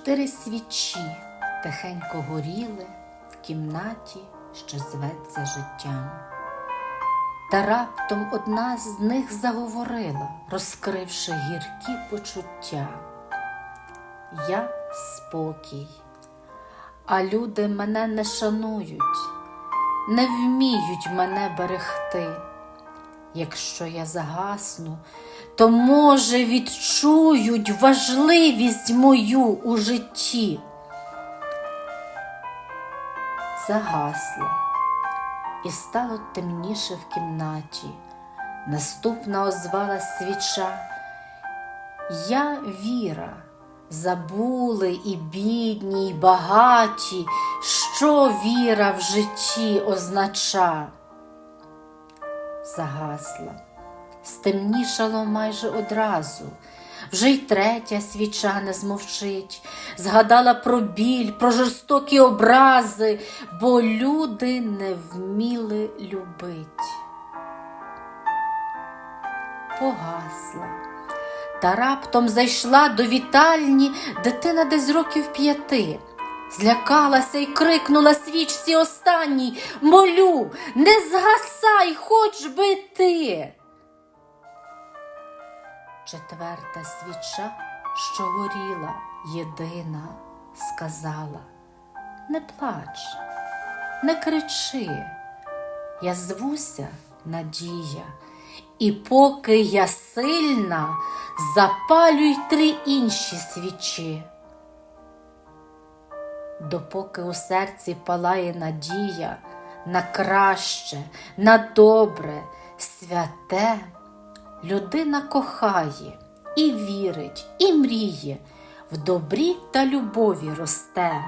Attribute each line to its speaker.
Speaker 1: Чотири свічі тихенько горіли в кімнаті, що зветься життям. Та раптом одна з них заговорила, розкривши гіркі почуття. Я спокій, а люди мене не шанують, не вміють мене берегти. Якщо я загасну, то, може, відчують важливість мою у житті. Загасла, і стало темніше в кімнаті. Наступна озвалась свіча. Я віра, забули і бідні, і багаті, що віра в житті означа. Загасла, стемнішало майже одразу. Вже й третя свіча не змовчить, згадала про біль, про жорстокі образи, бо люди не вміли любить. Погасла. Та раптом зайшла до вітальні дитина десь років п'яти. Злякалася й крикнула свічці останній Молю, не згасай, хоч би ти. Четверта свіча, що горіла, єдина, сказала Не плач, не кричи, я звуся Надія, і поки я сильна, запалюй три інші свічі. Допоки у серці палає надія на краще, на добре, святе, людина кохає і вірить, і мріє, в добрі та любові росте.